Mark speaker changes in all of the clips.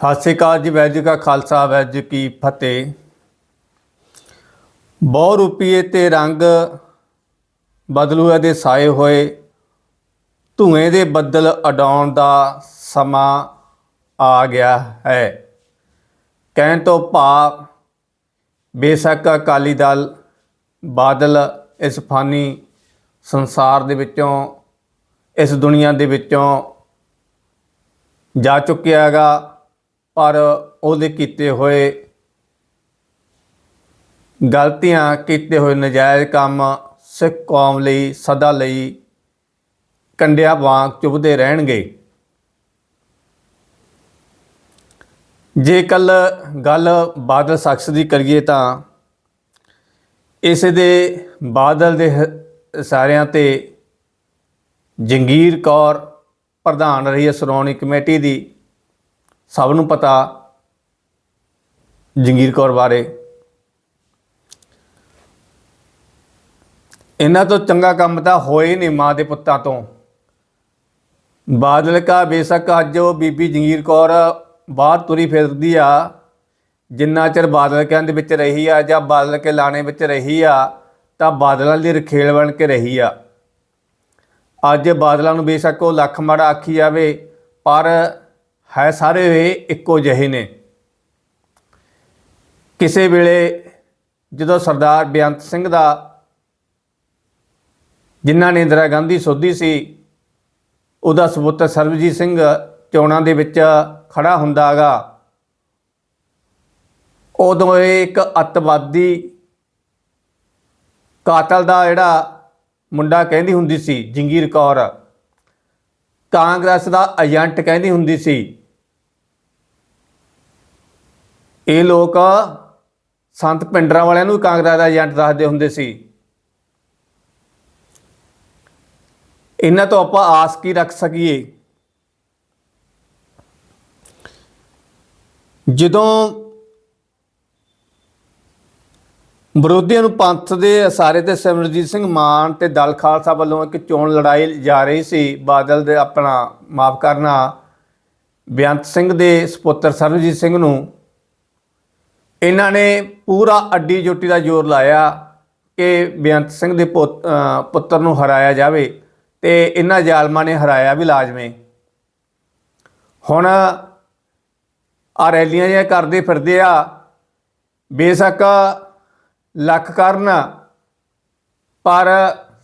Speaker 1: ਸਤਿ ਸ਼੍ਰੀ ਅਕਾਲ ਜੀ ਵੈਜ ਕਾ ਖਾਲਸਾ ਵੈਜ ਕੀ ਫਤਿਹ। ਬਹੁ ਰੂਪੀਏ ਤੇ ਰੰਗ ਬਦਲੂਏ ਦੇ ਸਾਏ ਹੋਏ, ਧੂਏ ਦੇ ਬੱਦਲ ਅਡਾਉਣ ਦਾ ਸਮਾਂ ਆ ਗਿਆ ਹੈ। ਕਹਿਣ ਤੋਂ ਭਾਵ, ਬੇਸ਼ੱਕ ਅਕਾਲੀ ਦਲ ਬਾਦਲ ਇਸ ਫਾਨੀ ਸੰਸਾਰ ਦੇ ਵਿੱਚੋਂ, ਇਸ ਦੁਨੀਆ ਦੇ ਵਿੱਚੋਂ ਜਾ ਚੁੱਕਿਆ ਹੈਗਾ। ਪਰ ਉਹਦੇ ਕੀਤੇ ਹੋਏ ਗਲਤੀਆਂ, ਕੀਤੇ ਹੋਏ ਨਜਾਇਜ਼ ਕੰਮ ਸਿੱਖ ਕੌਮ ਲਈ ਸਦਾ ਲਈ ਕੰਡਿਆ ਵਾਂਗ ਚੁਭਦੇ ਰਹਿਣਗੇ। ਜੇ ਕੱਲ ਗੱਲ ਬਾਦਲ ਸ਼ਖਸ ਦੀ ਕਰੀਏ ਤਾਂ ਇਸ ਦੇ ਬਾਦਲ ਦੇ ਹ- ਸਾਰਿਆਂ ਤੇ ਜੰਗੀਰ ਕੌਰ ਪ੍ਰਧਾਨ ਰਹੀ ਹੈ, ਸ਼੍ਰੋਮਣੀ ਕਮੇਟੀ ਦੀ। ਸਭ ਨੂੰ ਪਤਾ ਜੰਗੀਰ ਕੌਰ ਬਾਰੇ। ਇਹਨਾਂ ਤੋਂ ਚੰਗਾ ਕੰਮ ਤਾਂ ਹੋਏ ਨਹੀਂ ਮਾਂ ਦੇ ਪੁੱਤਾਂ ਤੋਂ। ਬਾਦਲ ਕਾ ਬੇਸ਼ੱਕ ਅੱਜ ਉਹ ਬੀਬੀ ਜੰਗੀਰ ਕੌਰ ਬਾਹਰ ਤੁਰੀ ਫਿਰਦੀ ਆ, ਜਿੰਨਾ ਚਿਰ ਬਾਦਲ ਕਹਿਣ ਦੇ ਵਿੱਚ ਰਹੀ ਆ ਜਾਂ ਬਾਦਲ ਕੇ ਲਾਣੇ ਵਿੱਚ ਰਹੀ ਆ, ਤਾਂ ਬਾਦਲਾਂ ਦੀ ਰਖੇਲ ਬਣ ਕੇ ਰਹੀ ਆ। ਅੱਜ ਬਾਦਲਾਂ ਨੂੰ ਬੇਸ਼ੱਕ ਉਹ ਲੱਖ ਮਾੜਾ ਆਖੀ ਜਾਵੇ, ਪਰ ਹੈ ਸਾਰੇ ਇਹ ਇੱਕੋ ਜਿਹੇ ਨੇ। ਕਿਸੇ ਵੇਲੇ ਜਦੋਂ ਸਰਦਾਰ ਬੇਅੰਤ ਸਿੰਘ ਦਾ, ਜਿਨ੍ਹਾਂ ਨੇ ਇੰਦਰਾ ਗਾਂਧੀ ਸੋਧੀ ਸੀ, ਉਹਦਾ ਸਪੁੱਤਰ ਸਰਬਜੀਤ ਸਿੰਘ ਚੋਣਾਂ ਦੇ ਵਿੱਚ ਖੜਾ ਹੁੰਦਾਗਾ ਉਦੋਂ ਇਹ ਇੱਕ ਅੱਤਵਾਦੀ ਕਾਤਲ ਦਾ ਜਿਹੜਾ ਮੁੰਡਾ ਕਹਿੰਦੀ ਹੁੰਦੀ ਸੀ, ਜੰਗੀਰ ਕੌਰ, ਕਾਂਗਰਸ ਦਾ ਏਜੰਟ ਕਹਿੰਦੀ ਹੁੰਦੀ ਸੀ ਇਹ ਲੋਕ ਸੰਤ ਪਿੰਡਰਾਂ ਵਾਲਿਆਂ ਨੂੰ ਕਾਂਗਰਸ ਦਾ ਏਜੰਟ ਦੱਸਦੇ ਹੁੰਦੇ ਸੀ। ਇਹਨਾਂ ਤੋਂ ਆਪਾਂ ਆਸ ਕੀ ਰੱਖ ਸਕੀਏ? ਜਦੋਂ ਵਿਰੋਧੀਆਂ ਨੂੰ ਪੰਥ ਦੇ ਅਸਾਰੇ ਤੇ ਸਿਮਰਜੀਤ ਸਿੰਘ ਮਾਨ ਤੇ ਦਲ ਖਾਲਸਾ ਵੱਲੋਂ ਇੱਕ ਚੋਣ ਲੜਾਈ ਜਾ ਰਹੀ ਸੀ, ਬਾਦਲ ਦੇ ਆਪਣਾ ਮਾਫ ਕਰਨਾ, ਬੇਅੰਤ ਸਿੰਘ ਦੇ ਸੁਪੁੱਤਰ ਸਰਬਜੀਤ ਸਿੰਘ ਨੂੰ ਇਹਨਾਂ ਨੇ ਪੂਰਾ ਅੱਡੀ ਜੋਟੀ ਦਾ ਜ਼ੋਰ ਲਾਇਆ ਕਿ ਬੇਅੰਤ ਸਿੰਘ ਦੇ ਪੁੱਤ- ਪੁੱਤਰ ਨੂੰ ਹਰਾਇਆ ਜਾਵੇ ਤੇ ਇਹਨਾਂ ਜ਼ਾਲਮਾਂ ਨੇ ਹਰਾਇਆ ਵੀ ਲਾਜ਼ਮੀ। ਹੁਣ ਆ ਰੈਲੀਆਂ ਜਿਹੀਆਂ ਕਰਦੇ ਫਿਰਦੇ ਆ, ਬੇਸ਼ੱਕ ਲੱਖ ਕਰਨ, ਪਰ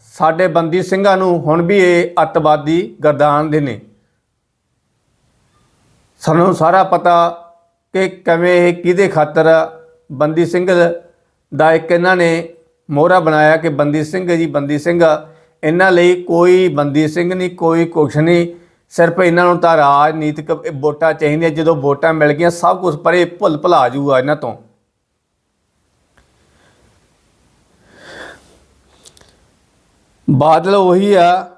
Speaker 1: ਸਾਡੇ ਬੰਦੀ ਸਿੰਘਾਂ ਨੂੰ ਹੁਣ ਵੀ ਇਹ ਅੱਤਵਾਦੀ ਗਰਦਾਨ ਦੇ ਨੇ। ਸਾਨੂੰ ਸਾਰਾ ਪਤਾ ਕਿ ਕਿਵੇਂ ਇਹ ਕਿਹਦੇ ਖਾਤਰ ਬੰਦੀ ਸਿੰਘ ਦਾ ਇੱਕ ਇਹਨਾਂ ਨੇ ਮੋਹਰਾ ਬਣਾਇਆ ਕਿ ਬੰਦੀ ਸਿੰਘ ਜੀ ਬੰਦੀ ਸਿੰਘ ਇਹਨਾਂ ਲਈ ਕੋਈ ਬੰਦੀ ਸਿੰਘ ਨਹੀਂ, ਕੋਈ ਕੁਛ ਨਹੀਂ। ਸਿਰਫ ਇਹਨਾਂ ਨੂੰ ਤਾਂ ਰਾਜਨੀਤਿਕ ਵੋਟਾਂ ਚਾਹੀਦੀਆਂ। ਜਦੋਂ ਵੋਟਾਂ ਮਿਲ ਗਈਆਂ, ਸਭ ਕੁਝ ਪਰੇ ਭੁੱਲ ਭੁਲਾ ਜੂਗਾ ਇਹਨਾਂ ਤੋਂ। ਬਾਦਲ ਉਹੀ ਆ,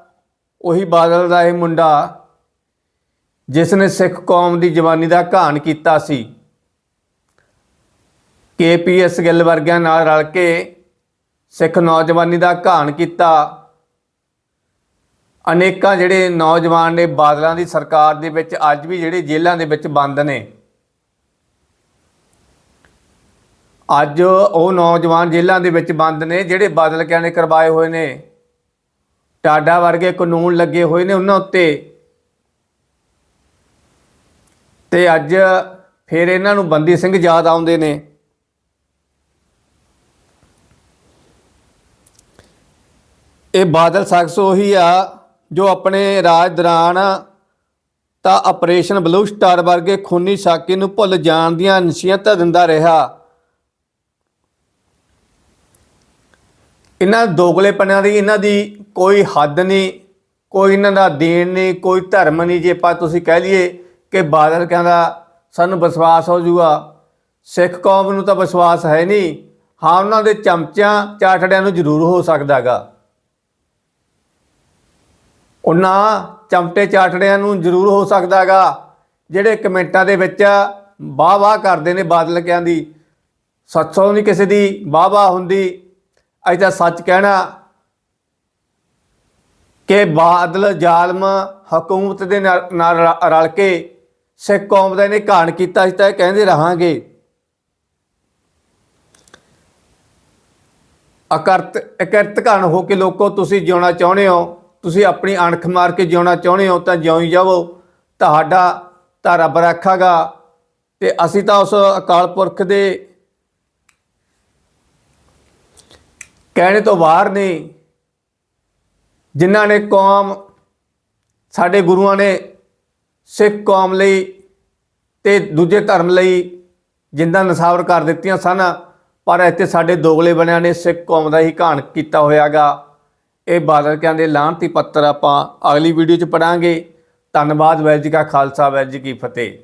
Speaker 1: ਉਹੀ ਬਾਦਲ ਦਾ ਇਹ ਮੁੰਡਾ ਜਿਸ ਨੇ ਸਿੱਖ ਕੌਮ ਦੀ ਜਵਾਨੀ ਦਾ ਘਾਣ ਕੀਤਾ ਸੀ। ਕੇਪੀਐਸ ਗਿੱਲ ਵਰਗਿਆਂ ਨਾਲ ਰਲ ਕੇ ਸਿੱਖ ਨੌਜਵਾਨੀ ਦਾ ਘਾਣ ਕੀਤਾ। ਅਨੇਕਾਂ ਜਿਹੜੇ ਨੌਜਵਾਨ ਨੇ ਬਾਦਲਾਂ ਦੀ ਸਰਕਾਰ ਦੇ ਵਿੱਚ, ਅੱਜ ਵੀ ਜਿਹੜੇ ਜੇਲ੍ਹਾਂ ਦੇ ਵਿੱਚ ਬੰਦ ਨੇ। ਅੱਜ ਉਹ ਨੌਜਵਾਨ ਜੇਲ੍ਹਾਂ ਦੇ ਵਿੱਚ ਬੰਦ ਨੇ, ਜਿਹੜੇ ਬਾਦਲ ਕਿਆਂ ਨੇ ਕਰਵਾਏ ਹੋਏ ਨੇ। ਟਾਡਾ ਵਰਗੇ ਕਾਨੂੰਨ ਲੱਗੇ ਹੋਏ ਨੇ ਉਹਨਾਂ ਉੱਤੇ। ਤੇ ਅੱਜ ਫਿਰ ਇਹਨਾਂ ਨੂੰ ਬੰਦੀ ਸਿੰਘ ਯਾਦ ਆਉਂਦੇ ਨੇ। ਇਹ ਬਾਦਲ ਸ਼ਖਸ ਉਹੀ ਆ ਜੋ ਆਪਣੇ ਰਾਜ ਦੌਰਾਨ ਤਾਂ ਆਪਰੇਸ਼ਨ ਬਲੂ ਸਟਾਰ ਵਰਗੇ ਖੂਨੀ ਸਾਕੇ ਨੂੰ ਭੁੱਲ ਜਾਣ ਦੀਆਂ ਨਸੀਹਤਾਂ ਦਿੰਦਾ ਰਿਹਾ। ਇਹਨਾਂ ਦੋਗਲੇਪਣਿਆਂ ਦੀ ਇਹਨਾਂ ਦੀ ਕੋਈ ਹੱਦ ਨਹੀਂ, ਕੋਈ ਇਹਨਾਂ ਦਾ ਦੇਣ ਨਹੀਂ, ਕੋਈ ਧਰਮ ਨਹੀਂ, ਜੇ ਆਪਾਂ ਤੁਸੀਂ ਕਹਿ ਲਈਏ ਕਿ ਬਾਦਲ ਕਹਿੰਦਾ, ਸਾਨੂੰ ਵਿਸ਼ਵਾਸ ਹੋ ਜੂਗਾ। ਸਿੱਖ ਕੌਮ ਨੂੰ ਤਾਂ ਵਿਸ਼ਵਾਸ ਹੈ ਨਹੀਂ। ਹਾਂ, ਉਹਨਾਂ ਦੇ ਚਮਚਿਆਂ ਚਾਟੜਿਆਂ ਨੂੰ ਜ਼ਰੂਰ ਹੋ ਸਕਦਾਗਾ। ਉਹਨਾਂ ਚਮਟੇ ਚਾਟੜਿਆਂ ਨੂੰ ਜ਼ਰੂਰ ਹੋ ਸਕਦਾਗਾ, ਜਿਹੜੇ ਕਮੈਂਟਾਂ ਦੇ ਵਿੱਚ ਵਾਹ ਵਾਹ ਕਰਦੇ ਨੇ ਬਾਦਲ ਕਹਿੰਦੀ ਸੱਚੋਂ ਨਹੀਂ ਕਿਸੇ ਦੀ ਵਾਹ ਵਾਹ ਹੁੰਦੀ। ਅੱਜ ਤਾਂ ਸੱਚ ਕਹਿਣਾ ਕਿ ਬਾਦਲ ਜ਼ਾਲਮ ਹਕੂਮਤ ਦੇ ਨਾਲ ਨਾਲ ਰਲ ਕੇ ਸਿੱਖ ਕੌਮ ਦਾ ਇਹਨੇ ਘਾਣ ਕੀਤਾ ਸੀ ਤਾਂ ਇਹ ਕਹਿੰਦੇ ਰਹਾਂਗੇ। ਅਕਰਤ ਇਕਰਤ ਘਾਣ ਹੋ ਕੇ ਲੋਕੋ, ਤੁਸੀਂ ਜਿਉਣਾ ਚਾਹੁੰਦੇ ਹੋ, ਤੁਸੀਂ ਆਪਣੀ ਅਣਖ ਮਾਰ ਕੇ ਜਿਉਣਾ ਚਾਹੁੰਦੇ ਹੋ ਤਾਂ ਜਿਉਂ ਹੀ ਜਾਵੋ। ਤੁਹਾਡਾ ਤਾਂ ਰੱਬ ਰੱਖਾਗਾ ਤੇ ਅਸੀਂ ਤਾਂ ਉਸ ਅਕਾਲ ਪੁਰਖ ਦੇ ਕਹਿਣੇ ਤੋਂ ਬਾਹਰ ਨੇ। ਜਿਨ੍ਹਾਂ ਨੇ ਕੌਮ ਸਾਡੇ ਗੁਰੂਆਂ ਨੇ ਸਿੱਖ ਕੌਮ ਲਈ ਤੇ ਦੂਜੇ ਧਰਮ ਲਈ ਜਿੰਦਾ ਨਸਾਵਰ ਕਰ ਦਿੱਤੀਆਂ ਸਨ, ਪਰ ਇੱਥੇ ਸਾਡੇ ਦੋਗਲੇ ਬਣਿਆ ਨੇ ਸਿੱਖ ਕੌਮ ਦਾ ਹੀ ਘਾਣ ਕੀਤਾ ਹੋਇਆਗਾ। ਇਹ ਬਾਦਲ ਕਹਿੰਦੇ ਲਾਹਨਤੀ ਪੱਤਰ ਆਪਾਂ ਅਗਲੀ ਵੀਡੀਓ 'ਚ ਪੜਾਂਗੇ ਧੰਨਵਾਦ ਵੈਜ ਜੀ ਕਾ ਖਾਲਸਾ ਵੈਜ ਜੀ ਕੀ ਫਤਿਹ।